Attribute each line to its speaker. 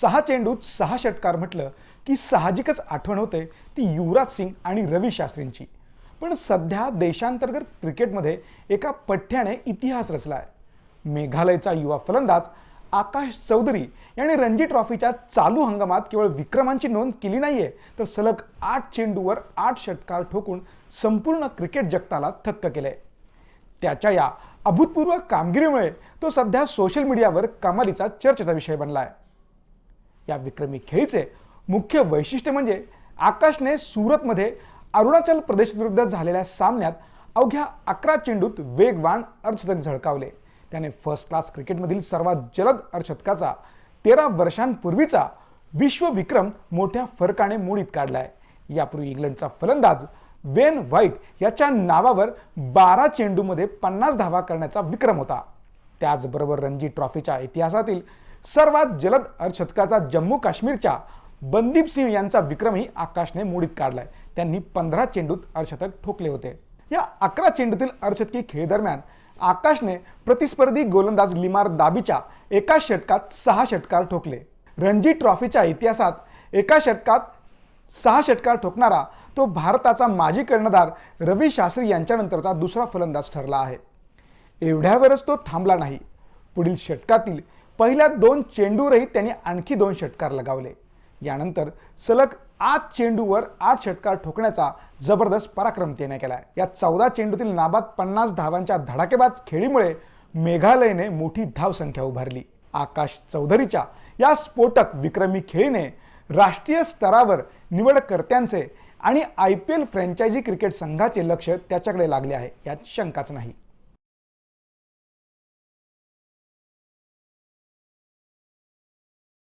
Speaker 1: सहा चेंडूत सहा षटकार म्हटलं की साहजिकच आठवण होते ती युवराज सिंग आणि रवी शास्त्रींची. पण सध्या देशांतर्गत क्रिकेटमध्ये एका पठ्ठ्याने इतिहास रचला आहे मेघालयचा युवा फलंदाज आकाश चौधरी याने रणजी ट्रॉफीच्या चालू हंगामात केवळ विक्रमांची नोंद केली नाहीये तर सलग आठ चेंडूवर आठ षटकार ठोकून संपूर्ण क्रिकेट जगताला थक्क केलंय. त्याच्या या अभूतपूर्व कामगिरीमुळे तो सध्या सोशल मीडियावर कमालीचा चर्चेचा विषय बनला आहे या विक्रमी खेळीचे मुख्य वैशिष्ट्य म्हणजे आकाशने सुरतमध्ये अरुणाचल प्रदेशविरुद्ध झालेल्या सामन्यात अवघ्या अकरा चेंडूत वेगवान अर्धशतक झळकावले. त्याने फर्स्ट क्लास क्रिकेटमधील सर्वात जलद अर्धशतकाचा तेरा वर्षांपूर्वीचा विश्वविक्रम मोठ्या फरकाने मोडीत काढलाय. यापूर्वी इंग्लंडचा फलंदाज वेन व्हाईट याच्या नावावर बारा चेंडूमध्ये पन्नास धावा करण्याचा विक्रम होता. त्याचबरोबर रणजी ट्रॉफीच्या इतिहासातील सर्वात जलद अर्धशतकाचा जम्मू काश्मीरच्या बनदीप सिंह यांचा विक्रमही आकाशने मोडीत काढलाय. त्यांनी पंधरा चेंडूत अर्धशतक ठोकले होते. या अकरा चेंडूतील अर्धशतकी खेळीदरम्यान आकाशने प्रतिस्पर्धी गोलंदाज लिमार दाबीच्या एका षटकात सहा षटकार ठोकले. रणजी ट्रॉफीच्या इतिहासात एका षटकात सहा षटकार ठोकणारा तो भारताचा माजी कर्णधार रवी शास्त्री यांच्यानंतरचा दुसरा फलंदाज ठरला आहे. एवढ्यावरच तो थांबला नाही. पुढील षटकातील पहिल्या दोन चेंडूवरही त्यांनी आणखी दोन षटकार लगावले. यानंतर सलग आठ चेंडूवर आठ षटकार ठोकण्याचा जबरदस्त पराक्रम त्याने केला. या चौदा चेंडूतील नाबाद पन्नास धावांच्या धडाकेबाज खेळीमुळे मेघालयने मोठी धावसंख्या उभारली. आकाश चौधरीच्या या स्फोटक विक्रमी खेळीने राष्ट्रीय स्तरावर निवडकर्त्यांचे आणि I P L franchise cricket संघाचे लक्ष त्याच्याकडे लागले आहे. यात शंकाच नाही.